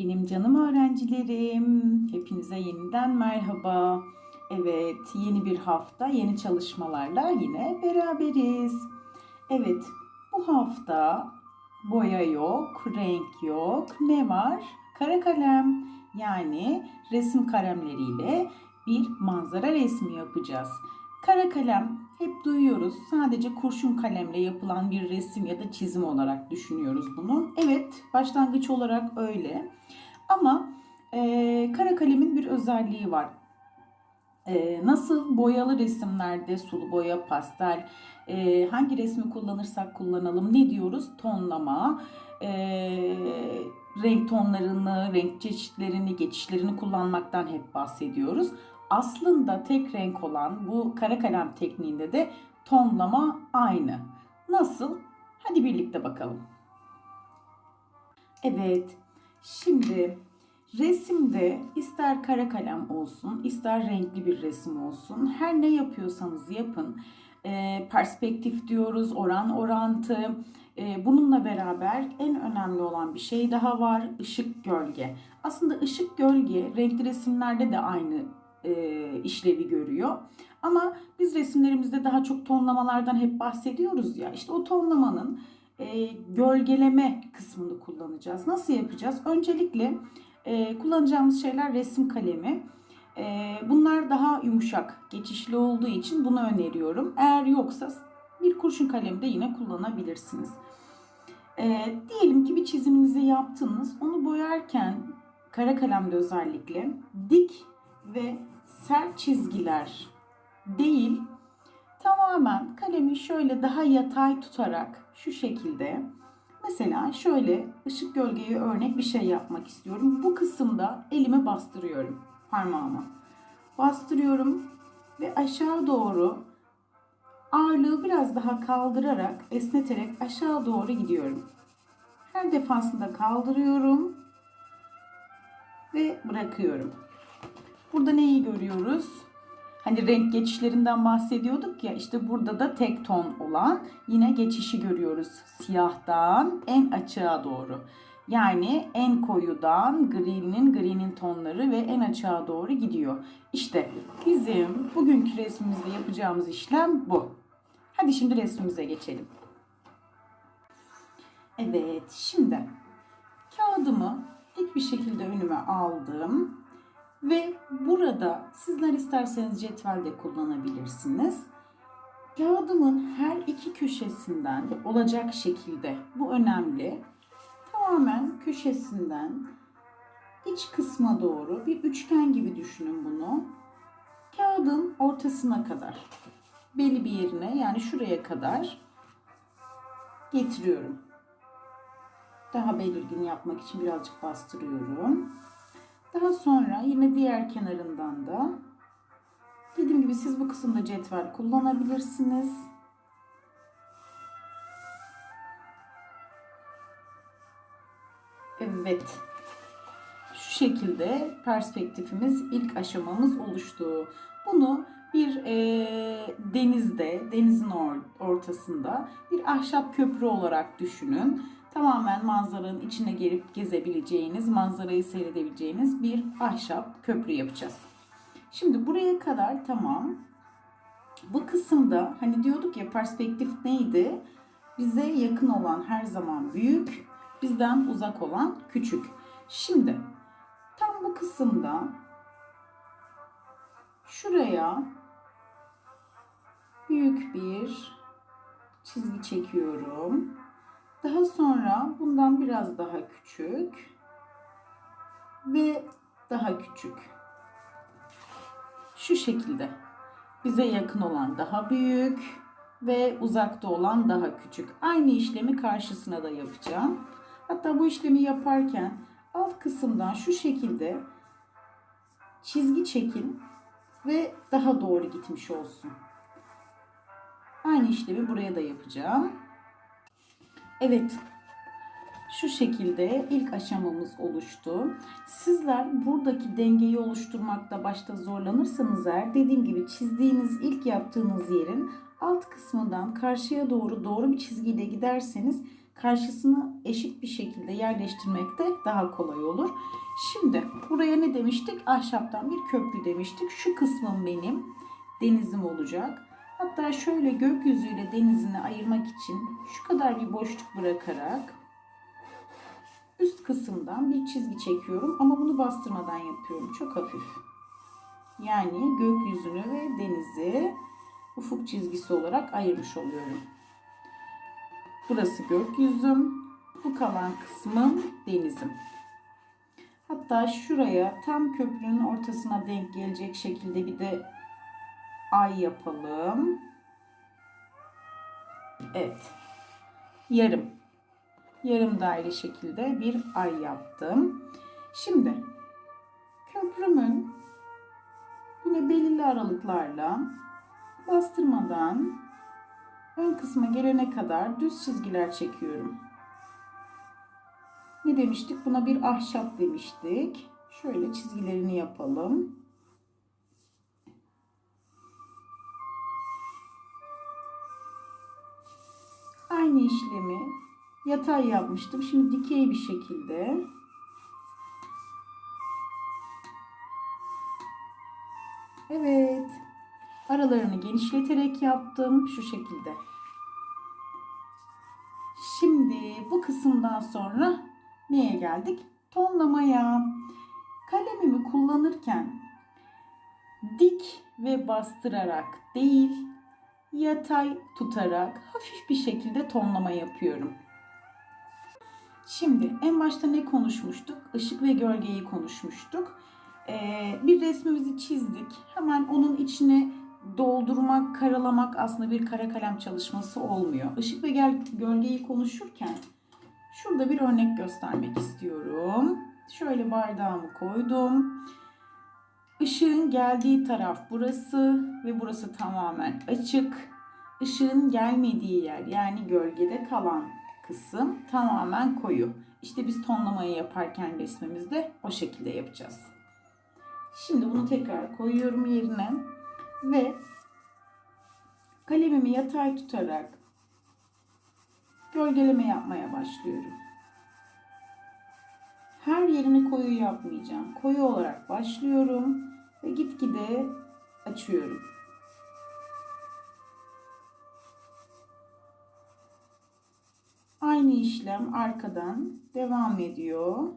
Benim canım öğrencilerim, hepinize yeniden merhaba. Evet, yeni bir hafta, yeni çalışmalarla yine beraberiz. Evet, bu hafta boya yok, renk yok. Ne var? Kara kalem. Yani resim kalemleriyle bir manzara resmi yapacağız. Kara kalem hep duyuyoruz. Sadece kurşun kalemle yapılan bir resim ya da çizim olarak düşünüyoruz bunu. Evet, başlangıç olarak öyle. Ama e, kara kalemin bir özelliği var. E, nasıl boyalı resimlerde sulu boya, pastel, e, hangi resmi kullanırsak kullanalım ne diyoruz? Tonlama, e, renk tonlarını, renk çeşitlerini, geçişlerini kullanmaktan hep bahsediyoruz. Aslında tek renk olan bu kara kalem tekniğinde de tonlama aynı. Nasıl? Hadi birlikte bakalım. Evet, şimdi resimde ister kara kalem olsun, ister renkli bir resim olsun, her ne yapıyorsanız yapın. E, perspektif diyoruz, oran orantı. E, bununla beraber en önemli olan bir şey daha var, ışık gölge. Aslında ışık gölge renkli resimlerde de aynı e, işlevi görüyor. Ama biz resimlerimizde daha çok tonlamalardan hep bahsediyoruz ya. İşte o tonlamanın e, gölgeleme kısmını kullanacağız. Nasıl yapacağız? Öncelikle e, kullanacağımız şeyler resim kalemi. E, bunlar daha yumuşak, geçişli olduğu için bunu öneriyorum. Eğer yoksa bir kurşun kalemi de yine kullanabilirsiniz. E, diyelim ki bir çiziminizi yaptınız. Onu boyarken kara kalemde özellikle dik ve sert çizgiler değil tamamen kalemi şöyle daha yatay tutarak şu şekilde mesela şöyle ışık gölgeye örnek bir şey yapmak istiyorum. Bu kısımda elimi bastırıyorum parmağıma. Bastırıyorum ve aşağı doğru ağırlığı biraz daha kaldırarak esneterek aşağı doğru gidiyorum. Her defasında kaldırıyorum ve bırakıyorum. Burada neyi görüyoruz? Hani renk geçişlerinden bahsediyorduk ya işte burada da tek ton olan yine geçişi görüyoruz. Siyahtan en açığa doğru. Yani en koyudan gri'nin gri'nin tonları ve en açığa doğru gidiyor. İşte bizim bugünkü resmimizde yapacağımız işlem bu. Hadi şimdi resmimize geçelim. Evet şimdi kağıdımı dik bir şekilde önüme aldım. Ve burada sizler isterseniz cetvel de kullanabilirsiniz. Kağıdımın her iki köşesinden olacak şekilde bu önemli. Tamamen köşesinden iç kısma doğru bir üçgen gibi düşünün bunu. Kağıdın ortasına kadar belli bir yerine yani şuraya kadar getiriyorum. Daha belirgin yapmak için birazcık bastırıyorum. Daha sonra yine diğer kenarından da dediğim gibi siz bu kısımda cetvel kullanabilirsiniz. Evet. Şu şekilde perspektifimiz ilk aşamamız oluştu. Bunu bir e, denizde, denizin or ortasında bir ahşap köprü olarak düşünün tamamen manzaranın içine girip gezebileceğiniz, manzarayı seyredebileceğiniz bir ahşap köprü yapacağız. Şimdi buraya kadar tamam. Bu kısımda hani diyorduk ya perspektif neydi? Bize yakın olan her zaman büyük, bizden uzak olan küçük. Şimdi tam bu kısımda şuraya büyük bir çizgi çekiyorum. Daha sonra bundan biraz daha küçük ve daha küçük. Şu şekilde. Bize yakın olan daha büyük ve uzakta olan daha küçük. Aynı işlemi karşısına da yapacağım. Hatta bu işlemi yaparken alt kısımdan şu şekilde çizgi çekin ve daha doğru gitmiş olsun. Aynı işlemi buraya da yapacağım. Evet. Şu şekilde ilk aşamamız oluştu. Sizler buradaki dengeyi oluşturmakta başta zorlanırsanız eğer dediğim gibi çizdiğiniz ilk yaptığınız yerin alt kısmından karşıya doğru doğru bir çizgiyle giderseniz karşısını eşit bir şekilde yerleştirmek de daha kolay olur. Şimdi buraya ne demiştik? Ahşaptan bir köprü demiştik. Şu kısmım benim denizim olacak. Hatta şöyle gökyüzüyle denizini ayırmak için şu kadar bir boşluk bırakarak üst kısımdan bir çizgi çekiyorum ama bunu bastırmadan yapıyorum. Çok hafif. Yani gökyüzünü ve denizi ufuk çizgisi olarak ayırmış oluyorum. Burası gökyüzüm, bu kalan kısmım denizim. Hatta şuraya tam köprünün ortasına denk gelecek şekilde bir de ay yapalım. Evet. Yarım. Yarım daire şekilde bir ay yaptım. Şimdi köprümün yine belirli aralıklarla bastırmadan ön kısma gelene kadar düz çizgiler çekiyorum. Ne demiştik? Buna bir ahşap demiştik. Şöyle çizgilerini yapalım. Yatay yapmıştım. Şimdi dikey bir şekilde Evet. Aralarını genişleterek yaptım şu şekilde. Şimdi bu kısımdan sonra neye geldik? Tonlamaya. Kalemimi kullanırken dik ve bastırarak değil, yatay tutarak hafif bir şekilde tonlama yapıyorum. Şimdi en başta ne konuşmuştuk? Işık ve gölgeyi konuşmuştuk. Ee, bir resmimizi çizdik. Hemen onun içine doldurmak, karalamak aslında bir kara kalem çalışması olmuyor. Işık ve gölgeyi konuşurken şurada bir örnek göstermek istiyorum. Şöyle bardağımı koydum. Işığın geldiği taraf burası ve burası tamamen açık. Işığın gelmediği yer yani gölgede kalan kısım tamamen koyu. İşte biz tonlamayı yaparken resmimizde o şekilde yapacağız. Şimdi bunu tekrar koyuyorum yerine ve kalemimi yatay tutarak gölgeleme yapmaya başlıyorum. Her yerini koyu yapmayacağım. Koyu olarak başlıyorum ve gitgide açıyorum. Aynı işlem arkadan devam ediyor.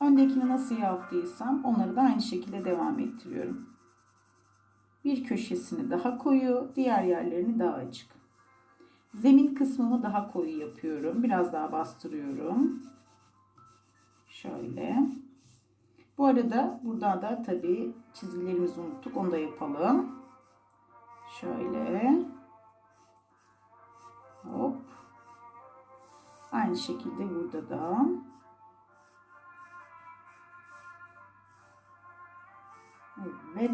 Öndekini nasıl yaptıysam onları da aynı şekilde devam ettiriyorum. Bir köşesini daha koyu, diğer yerlerini daha açık. Zemin kısmını daha koyu yapıyorum. Biraz daha bastırıyorum. Şöyle. Bu arada burada da tabii çizgilerimizi unuttuk. Onu da yapalım. Şöyle. Aynı şekilde burada da. Evet.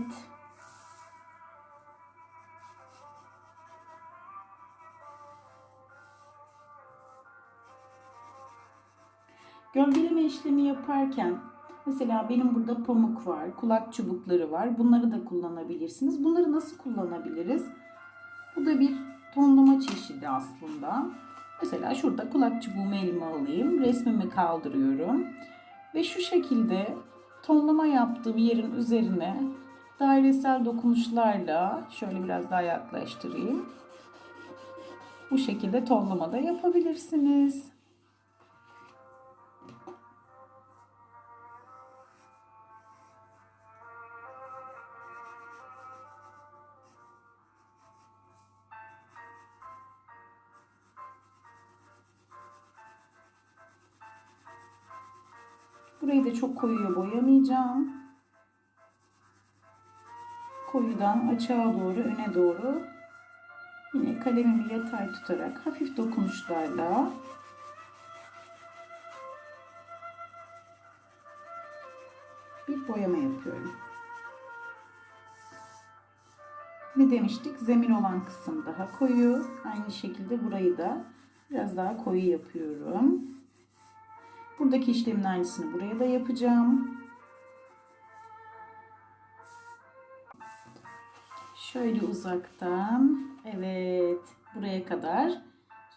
Gölgeleme işlemi yaparken mesela benim burada pamuk var, kulak çubukları var. Bunları da kullanabilirsiniz. Bunları nasıl kullanabiliriz? Bu da bir tonlama çeşidi aslında. Mesela şurada kulak çubuğumu elime alayım. Resmimi kaldırıyorum. Ve şu şekilde tonlama yaptığım yerin üzerine dairesel dokunuşlarla şöyle biraz daha yaklaştırayım. Bu şekilde tonlama da yapabilirsiniz. Burayı da çok koyuya boyamayacağım. Koyudan açığa doğru, öne doğru yine kalemimi yatay tutarak hafif dokunuşlarla bir boyama yapıyorum. Ne demiştik? Zemin olan kısım daha koyu. Aynı şekilde burayı da biraz daha koyu yapıyorum. Buradaki işlemin aynısını buraya da yapacağım. Şöyle uzaktan. Evet. Buraya kadar.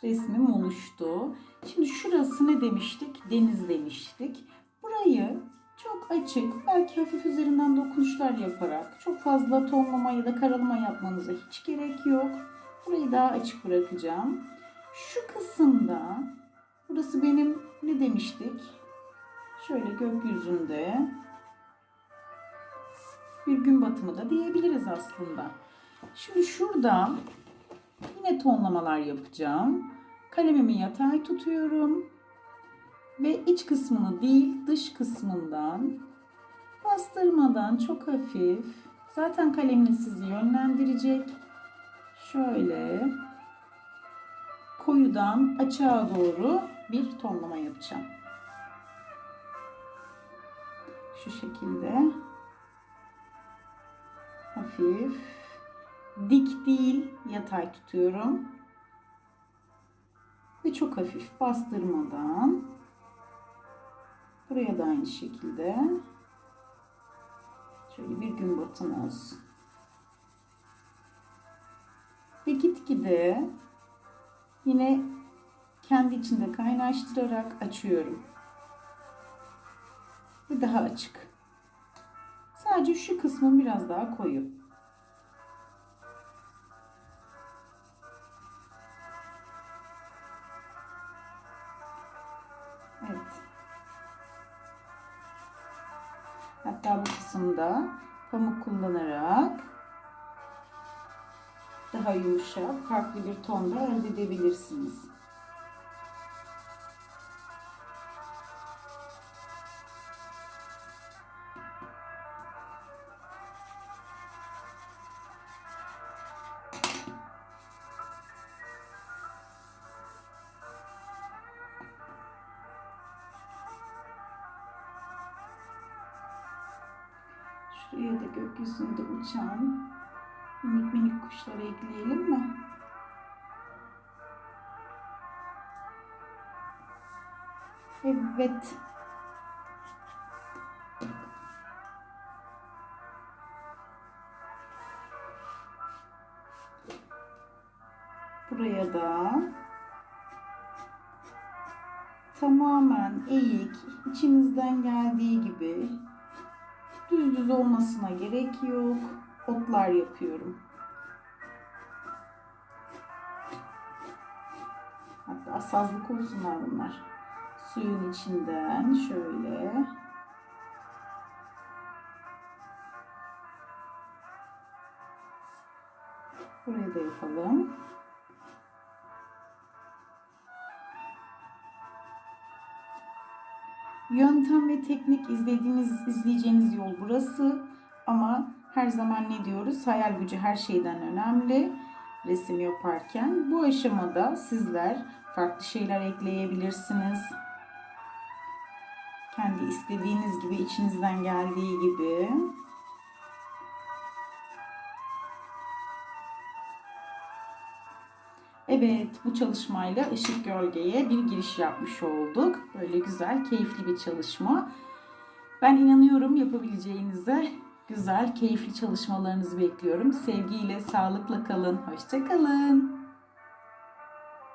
resmim oluştu. Şimdi şurası ne demiştik? Deniz demiştik. Burayı çok açık, belki hafif üzerinden dokunuşlar yaparak çok fazla tonlama ya da karalama yapmanıza hiç gerek yok. Burayı daha açık bırakacağım. Şu kısımda, burası benim ne demiştik? Şöyle gökyüzünde bir gün batımı da diyebiliriz aslında. Şimdi şurada yine tonlamalar yapacağım. Kalemimi yatay tutuyorum ve iç kısmını değil dış kısmından bastırmadan çok hafif zaten kaleminiz sizi yönlendirecek. Şöyle koyudan açığa doğru bir tonlama yapacağım. Şu şekilde. Hafif. Dik değil yatay tutuyorum. Ve çok hafif bastırmadan. Buraya da aynı şekilde. Şöyle bir gün batımı olsun. Ve gitgide yine kendi içinde kaynaştırarak açıyorum ve daha açık sadece şu kısmı biraz daha koyu Evet. Hatta bu kısımda pamuk kullanarak daha yumuşak, farklı bir tonda elde edebilirsiniz. Şuraya da gökyüzünde uçan minik minik kuşları ekleyelim mi? Evet. Buraya da tamamen eğik, içinizden geldiği gibi düz düz olmasına gerek yok. Otlar yapıyorum. Hatta sazlık olsunlar bunlar. Suyun içinden şöyle. Burayı da yapalım. Yöntem ve teknik izlediğiniz, izleyeceğiniz yol burası. Ama her zaman ne diyoruz? Hayal gücü her şeyden önemli resim yaparken. Bu aşamada sizler farklı şeyler ekleyebilirsiniz. Kendi istediğiniz gibi, içinizden geldiği gibi. Evet, bu çalışmayla ışık gölgeye bir giriş yapmış olduk. Böyle güzel, keyifli bir çalışma. Ben inanıyorum yapabileceğinize. Güzel, keyifli çalışmalarınızı bekliyorum. Sevgiyle, sağlıkla kalın. Hoşçakalın.